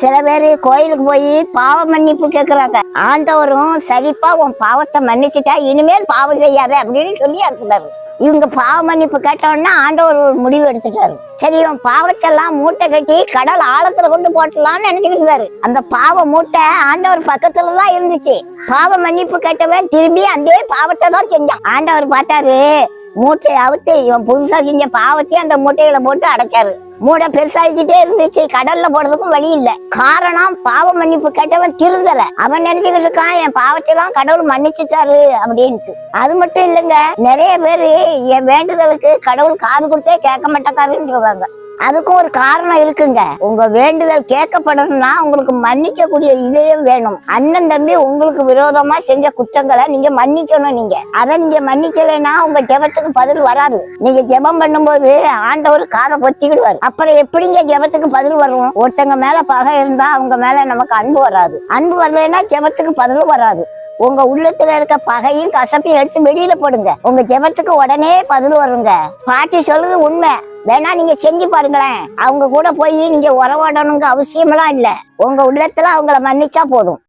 சில பேர் கோயிலுக்கு போய் பாவ மன்னிப்பு கேட்குறாங்க ஆண்டவரும் சரிப்பா உன் பாவத்தை மன்னிச்சிட்டா இனிமேல் பாவம் செய்யாத அப்படின்னு சொல்லி அனுப்புறாரு இவங்க பாவ மன்னிப்பு கேட்டோன்னா ஆண்டவர் ஒரு முடிவு எடுத்துட்டாரு. சரி இவன் பாவத்தெல்லாம் மூட்டை கட்டி கடல் ஆழத்துல கொண்டு போட்டலாம்னு நினைச்சுக்கிட்டு இருந்தாரு. அந்த பாவ மூட்டை ஆண்டவர் பக்கத்துல தான் இருந்துச்சு. பாவ மன்னிப்பு கேட்டவன் திரும்பி அந்த பாவத்தை தான் செஞ்சான். ஆண்டவர் பார்த்தாரு மூட்டையை அவிச்சு இவன் புதுசா செஞ்ச பாவத்தையும் அந்த மூட்டையில போட்டு அடைச்சாரு. மூடை பெருசாகிக்கிட்டே இருந்துச்சு. கடல்ல போடுறதுக்கும் வழி இல்ல. காரணம் பாவ மன்னிப்பு கேட்டவன் திருந்தல. அவன் நினைச்சுக்கிட்டு இருக்கான் என் பாவத்தெல்லாம் கடவுள் மன்னிச்சுட்டாரு அப்படின்ட்டு. அது மட்டும் இல்லைங்க நிறைய பேரு என் வேண்டுதலுக்கு கடவுள் காது கொடுத்தே கேட்க மாட்டேக்காருன்னு சொல்றாங்க. அதுக்கும் ஒரு காரணம் இருக்குங்க. உங்க வேண்டுதல் கேட்கப்படணும்னா உங்களுக்கு மன்னிக்க கூடிய இதயம் வேணும். அண்ணன் தம்பி உங்களுக்கு விரோதமா செஞ்ச குற்றங்களை நீங்க மன்னிக்கணும் நீங்க. அதை நீங்க மன்னிக்கலைன்னா உங்க ஜெபத்துக்கு பதில் வராது. நீங்க ஜெபம் பண்ணும்போது ஆண்டவர் காதை பொத்திக்கிடுவார். அப்புறம் எப்படிங்க ஜெபத்துக்கு பதில் வரும்? ஒருத்தங்க மேல பகை இருந்தா அவங்க மேல நமக்கு அன்பு வராது. அன்பு வரலைன்னா ஜெபத்துக்கு பதில் வராது. உங்க உள்ளத்துல இருக்க பகையும் கசப்பையும் எடுத்து வெளியில போடுங்க. உங்க ஜெபத்துக்கு உடனே பதில் வருங்க. பாட்டி சொல்லுது உண்மை. வேணா நீங்க செஞ்சு பாருங்களேன். அவங்க கூட போய் நீங்க உறவாடணுங்க அவசியமெல்லாம் இல்ல. உங்க உள்ளத்துல அவங்கள மன்னிச்சா போதும்.